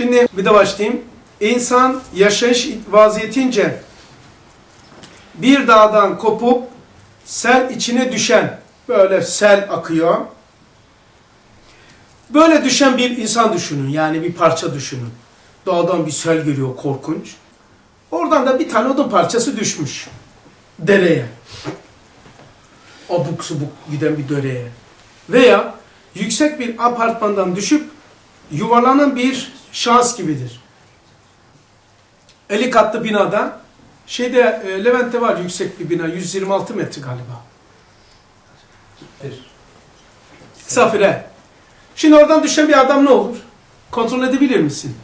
Şimdi bir de başlayayım. İnsan yaşayış vaziyetince bir dağdan kopup sel içine düşen, böyle sel akıyor. Böyle düşen bir insan düşünün, yani bir parça düşünün. Dağdan bir sel geliyor korkunç. Oradan da bir tane odun parçası düşmüş. Dereye. Abuk subuk giden bir dereye. Veya yüksek bir apartmandan düşüp yuvarlanan bir şans gibidir. 50 katlı binada şeyde e, Levent'te var yüksek bir bina 126 metre galiba. Safire. Şimdi oradan düşen bir adam ne olur? Kontrol edebilir misin?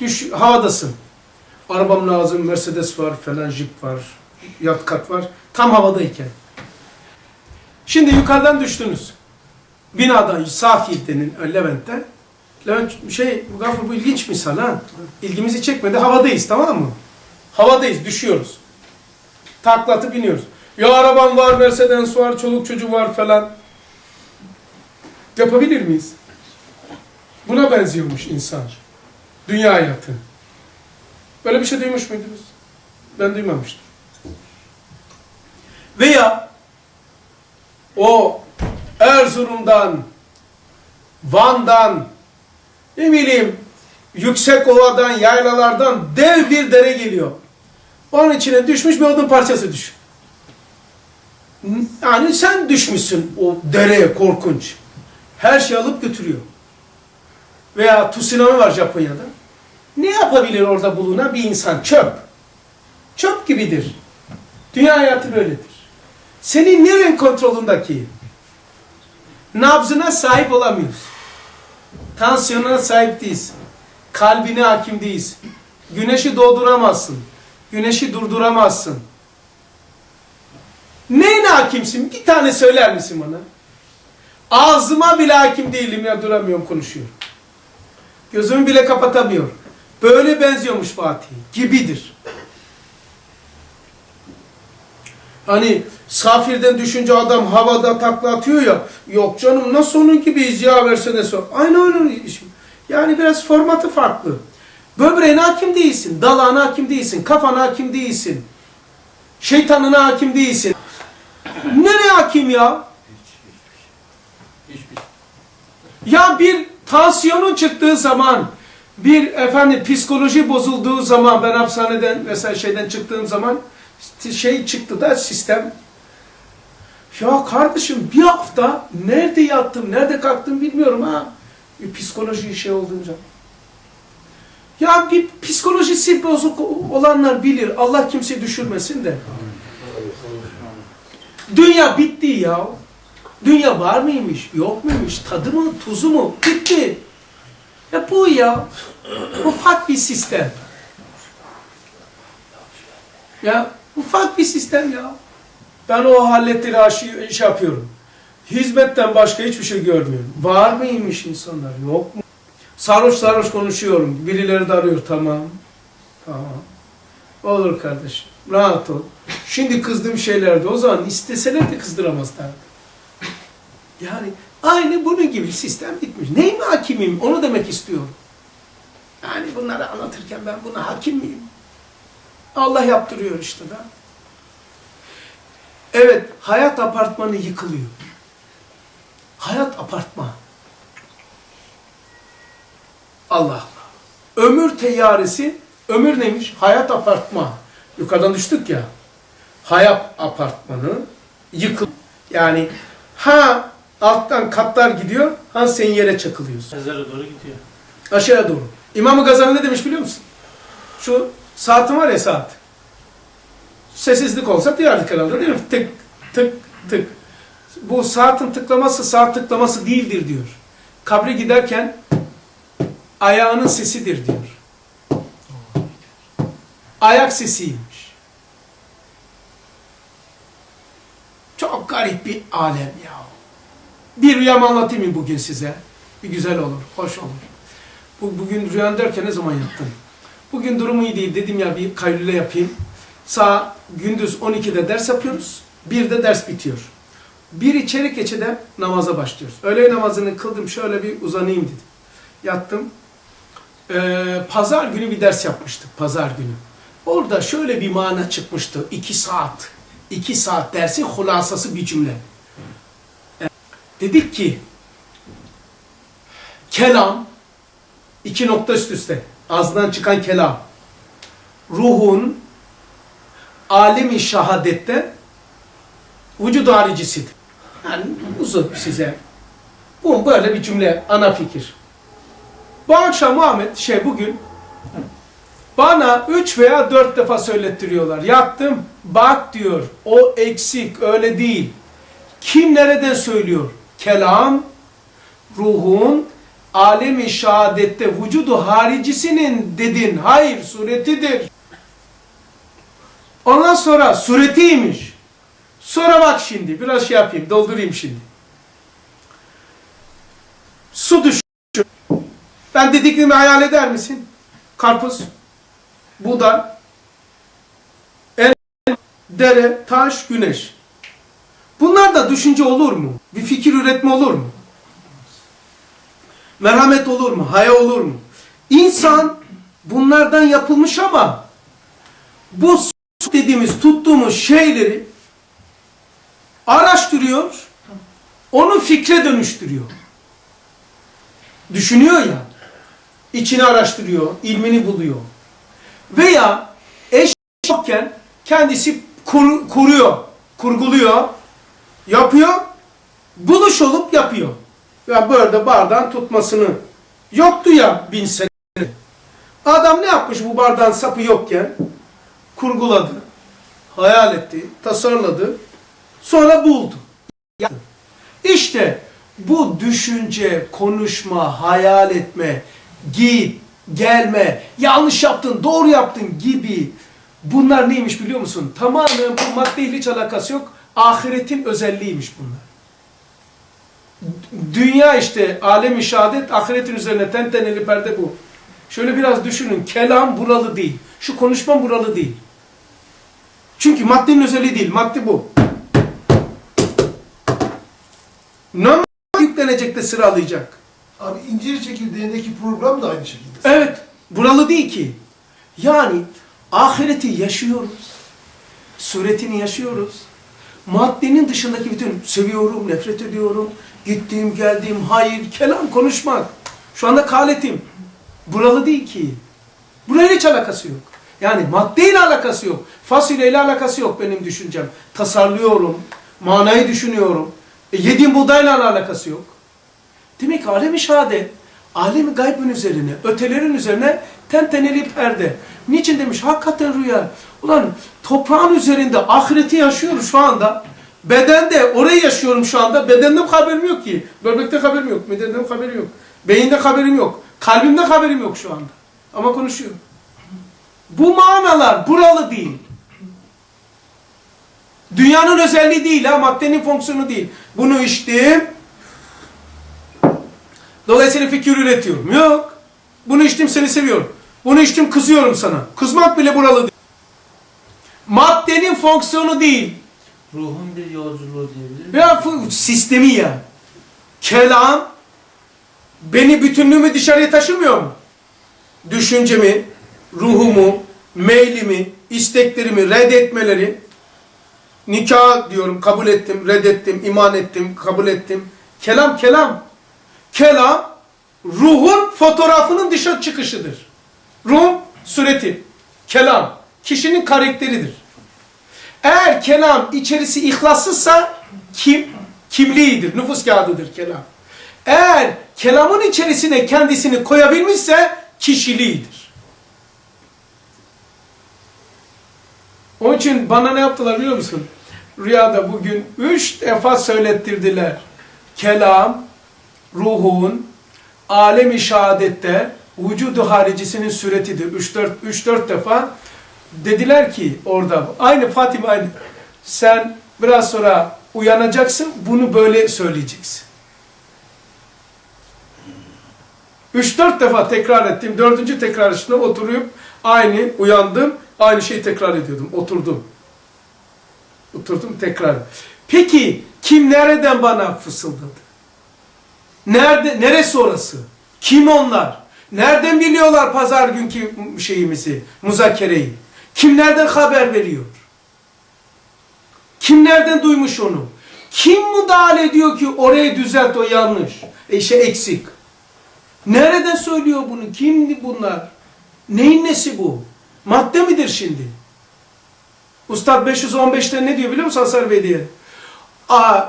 Düş, havadasın. Arabam lazım, Mercedes var, falan jip var, yat kat var. Tam havadayken. Şimdi yukarıdan düştünüz. Binadan, Safir'denin Levent'te. Levent şey, bu Gafur bu ilginç misal ha. İlgimizi çekmedi. Havadayız tamam mı? Havadayız, düşüyoruz. Taklatı biniyoruz. Ya arabam var, Mercedes var, çoluk çocuğu var falan. Yapabilir miyiz? Buna benziyormuş insan. Dünya hayatı. Böyle bir şey duymuş muydunuz? Ben duymamıştım. Veya o Erzurum'dan, Van'dan, ne bileyim yüksek ovadan, yaylalardan dev bir dere geliyor. Onun içine düşmüş bir odun parçası düşün. Yani sen düşmüşsün o dereye korkunç. Her şeyi alıp götürüyor. Veya tsunami var Japonya'da. Ne yapabilir orada bulunan bir insan? Çöp. Çöp gibidir. Dünya hayatı böyledir. Senin nerenin kontrolündeki? Nabzına sahip olamıyorsun. Tansiyonuna sahip değilsin. Kalbine hakim değilsin. Güneşi doğduramazsın. Güneşi durduramazsın. Neyine hakimsin? Bir tane söyler misin bana? Ağzıma bile hakim değilim ya duramıyorum konuşuyorum. Gözümü bile kapatamıyorum. Böyle benziyormuş Fatih. Gibidir. Hani Safir'den düşünce adam havada takla atıyor ya. Yok canım nasıl onun gibiyiz ya Mercedes o. Aynı onun işi. Yani biraz formatı farklı. Böbreğine hakim değilsin. Dalağına hakim değilsin. Kafana hakim değilsin. Şeytanına hakim değilsin. Nereye hakim ya? Ya bir tansiyonun çıktığı zaman, bir efendim psikoloji bozulduğu zaman, ben hapishaneden mesela şeyden çıktığım zaman şey çıktı da sistem. Ya kardeşim bir hafta nerede yattım, nerede kalktım bilmiyorum ha. Bir psikoloji şey olduğunca. Ya bir psikolojisi bozuk olanlar bilir. Allah kimseyi düşürmesin de. Dünya bitti ya. Dünya var mıymış, yok muymuş, tadı mı, tuzu mu? Bitti. Ya bu ya. Ufak bir sistem. Ya ufak bir sistem ya. Ben o halletleri aşı, iş yapıyorum. Hizmetten başka hiçbir şey görmüyorum. Var mıymış insanlar, yok mu? Sarhoş sarhoş konuşuyorum. Birileri de arıyor, tamam. Tamam. Olur kardeşim, rahat ol. Şimdi kızdığım şeylerdi. O zaman isteseler de kızdıramazlar. Yani aynı bunun gibi sistem bitmiş. Neyim hakimim? Onu demek istiyorum. Yani bunları anlatırken ben buna hakim miyim? Allah yaptırıyor işte da. Evet, hayat apartmanı yıkılıyor. Hayat apartman. Allah Allah. Ömür teyyaresi, ömür neymiş? Hayat apartman. Yukarıdan düştük ya. Hayat apartmanı yıkıl. Yani ha alttan katlar gidiyor, ha sen yere çakılıyorsun. Mezara doğru gidiyor. Aşağıya doğru. İmam-ı Gazali ne demiş biliyor musun? Şu saatin var ya saat. Sessizlik olsa duyardık herhalde değil mi? Tık tık tık. Bu saatin tıklaması saat tıklaması değildir diyor. Kabre giderken ayağının sesidir diyor. Ayak sesiymiş. Çok garip bir alem ya. Bir rüyamı anlatayım mı bugün size? Bir güzel olur, hoş olur. Bu, bugün rüyan derken ne zaman yattın? Bugün durumu iyi değil. Dedim ya bir kaylule yapayım. Sağ gündüz 12'de ders yapıyoruz. Bir de ders bitiyor. Bir içeri geçede namaza başlıyoruz. Öğle namazını kıldım şöyle bir uzanayım dedim. Yattım. Ee, pazar günü bir ders yapmıştık. Pazar günü. Orada şöyle bir mana çıkmıştı. iki saat. iki saat dersin hulasası bir cümle. Ee, dedik ki kelam iki nokta üst üste ağzından çıkan kelam ruhun alemi şahadette vücud haricisidir. Yani uzun size. Bu böyle bir cümle ana fikir. Bu akşam Muhammed şey bugün bana üç veya dört defa söylettiriyorlar. Yattım bak diyor o eksik öyle değil. Kim nereden söylüyor? Kelam ruhun alemi şehadette vücudu haricisinin dedin. Hayır suretidir. Ondan sonra suretiymiş. Sonra bak şimdi biraz şey yapayım doldurayım şimdi. Su düş. Ben dediklerimi hayal eder misin? Karpuz, buğday, el, dere, taş, güneş. Bunlar da düşünce olur mu? Bir fikir üretme olur mu? Merhamet olur mu? Haya olur mu? İnsan bunlardan yapılmış ama bu dediğimiz tuttuğumuz şeyleri araştırıyor, onu fikre dönüştürüyor. Düşünüyor ya, içini araştırıyor, ilmini buluyor. Veya eş yokken kendisi kur, kuruyor, kurguluyor, yapıyor, buluş olup yapıyor. Ya böyle bardağın tutmasını yoktu ya bin sene. Adam ne yapmış bu bardağın sapı yokken? Kurguladı, hayal etti, tasarladı, sonra buldu. İşte bu düşünce, konuşma, hayal etme, git, gelme, yanlış yaptın, doğru yaptın gibi bunlar neymiş biliyor musun? Tamamen bu maddeyle hiç alakası yok. Ahiretin özelliğiymiş bunlar. Dünya işte alem-i şehadet ahiretin üzerine tenteneli perde bu. Şöyle biraz düşünün. Kelam buralı değil. Şu konuşmam buralı değil. Çünkü maddenin özelliği değil. Madde bu. Namaz yüklenecek de sıralayacak. Abi incir çekirdeğindeki program da aynı şekilde. Evet. Buralı değil ki. Yani ahireti yaşıyoruz. Suretini yaşıyoruz. Maddenin dışındaki bütün seviyorum, nefret ediyorum, gittiğim, geldiğim, hayır, kelam konuşmak. Şu anda kaletim. Buralı değil ki. Burayla hiç alakası yok. Yani maddeyle alakası yok. Fasulyeyle alakası yok benim düşüncem. Tasarlıyorum, manayı düşünüyorum. E, yediğim buğdayla alakası yok. Demek ki alemi şehadet, alemi gaybın üzerine, ötelerin üzerine tenteneli perde. Niçin demiş? Hakikaten rüya. Ulan toprağın üzerinde ahireti yaşıyoruz şu anda. Bedende orayı yaşıyorum şu anda. Bedende haberim yok ki. Böbrekte haberim yok. Midemde haberim yok. Beyinde haberim yok. Kalbimde haberim yok şu anda. Ama konuşuyorum. Bu manalar buralı değil. Dünyanın özelliği değil ha, maddenin fonksiyonu değil. Bunu içtim, Dolayısıyla fikir üretiyorum. Yok. Bunu içtim seni seviyorum. Bunu içtim kızıyorum sana. Kızmak bile buralı değil. Maddenin fonksiyonu değil. Ruhun bir yolculuğu diyebilir Ya bu sistemi ya. Kelam beni bütünlüğümü dışarıya taşımıyor mu? Düşüncemi, ruhumu, meylimi, isteklerimi, reddetmeleri, nikah diyorum, kabul ettim, reddettim, iman ettim, kabul ettim. Kelam, kelam. Kelam, ruhun fotoğrafının dışa çıkışıdır. Ruh, sureti. Kelam, kişinin karakteridir. Eğer kelam içerisi ihlassızsa kim? Kimliğidir, nüfus kağıdıdır kelam. Eğer kelamın içerisine kendisini koyabilmişse kişiliğidir. Onun için bana ne yaptılar biliyor musun? Rüyada bugün üç defa söylettirdiler. Kelam, ruhun, alemi şehadette vücudu haricisinin suretidir. 3-4 3-4 defa dediler ki orada aynı Fatima aynı. Sen biraz sonra uyanacaksın. Bunu böyle söyleyeceksin. 3-4 defa tekrar ettim. Dördüncü tekrar içinde oturup aynı uyandım. Aynı şeyi tekrar ediyordum. Oturdum. Oturdum tekrar. Peki kim nereden bana fısıldadı? Nerede, neresi orası? Kim onlar? Nereden biliyorlar pazar günkü şeyimizi, muzakereyi? Kim nereden haber veriyor? Kim nereden duymuş onu? Kim müdahale ediyor ki orayı düzelt o yanlış, e şey eksik? Nereden söylüyor bunu? Kimdi bunlar? Neyin nesi bu? Madde midir şimdi? Ustad 515'te ne diyor biliyor musun Hasan Bey diye? Aa,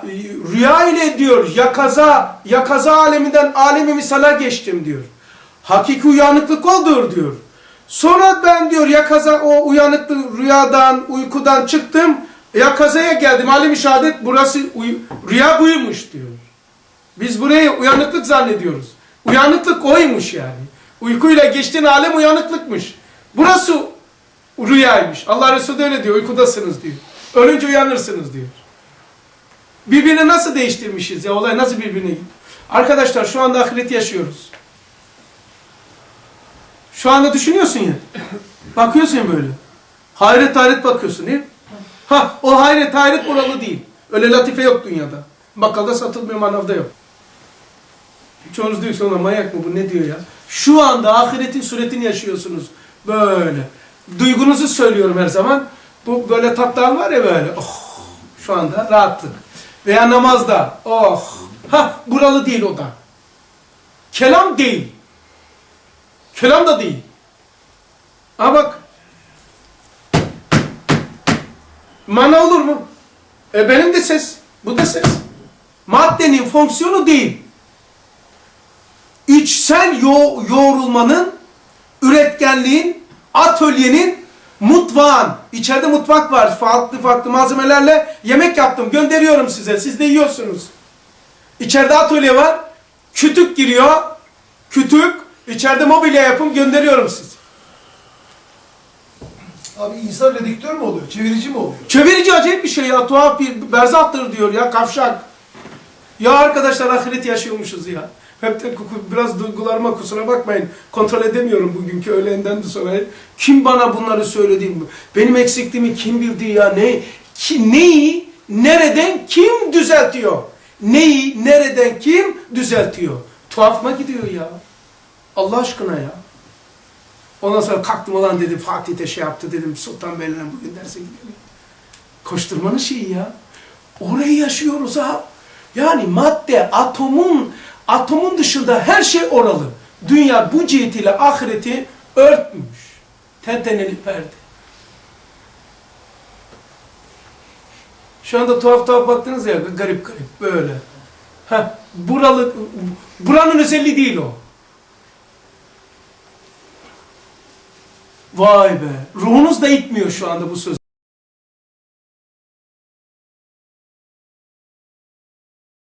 rüya ile diyor yakaza, yakaza aleminden alemi misala geçtim diyor. Hakiki uyanıklık oldur diyor. Sonra ben diyor yakaza o uyanıklık rüyadan, uykudan çıktım. Yakazaya geldim. Alem-i şehadet burası rüya buymuş diyor. Biz burayı uyanıklık zannediyoruz. Uyanıklık oymuş yani. Uykuyla geçtiğin alem uyanıklıkmış. Burası rüyaymış. Allah Resulü öyle diyor. Uykudasınız diyor. Ölünce uyanırsınız diyor. Birbirini nasıl değiştirmişiz ya? Olay nasıl birbirine? Arkadaşlar şu anda ahireti yaşıyoruz. Şu anda düşünüyorsun ya. Bakıyorsun ya böyle. Hayret hayret bakıyorsun değil? Ha o hayret hayret oralı değil. Öyle latife yok dünyada. Bakkalda satılmıyor manavda yok. Çoğunuz diyor ki "Ulan manyak mı bu ne diyor ya? Şu anda ahiretin suretini yaşıyorsunuz. Böyle. Duygunuzu söylüyorum her zaman. Bu böyle tatlar var ya böyle. Oh, şu anda rahatlık. Veya namazda. Oh. Ha buralı değil o da. Kelam değil. Kelam da değil. Ha bak. Mana olur mu? E benim de ses. Bu da ses. Maddenin fonksiyonu değil. İçsel yo yoğrulmanın, üretkenliğin, atölyenin, mutfağın. İçeride mutfak var. Farklı farklı malzemelerle yemek yaptım. Gönderiyorum size. Siz de yiyorsunuz. İçeride atölye var. Kütük giriyor. Kütük. İçeride mobilya yapım gönderiyorum size. Abi insan redüktör mü oluyor? Çevirici mi oluyor? Çevirici acayip bir şey ya. Tuhaf bir berzahtır diyor ya. Kavşak. Ya arkadaşlar ahiret yaşıyormuşuz ya. Hep de kuku- biraz duygularıma kusura bakmayın. Kontrol edemiyorum bugünkü öğlenden de sonra. Kim bana bunları söyledi? Benim eksikliğimi kim bildi ya? Ne? Ki, neyi, nereden, kim düzeltiyor? Neyi, nereden, kim düzeltiyor? Tuhafıma gidiyor ya. Allah aşkına ya. Ondan sonra kalktım olan dedim Fatih'te şey yaptı dedim Sultan Bey'le bugün derse gidelim. Koşturmanın şeyi ya. Orayı yaşıyoruz ha. Yani madde, atomun, atomun dışında her şey oralı. Dünya bu cihetiyle ahireti örtmüş. Tenteneli perde. Şu anda tuhaf tuhaf baktınız ya garip garip böyle. Heh, buralı, buranın özelliği değil o. Vay be. Ruhunuz da itmiyor şu anda bu söz.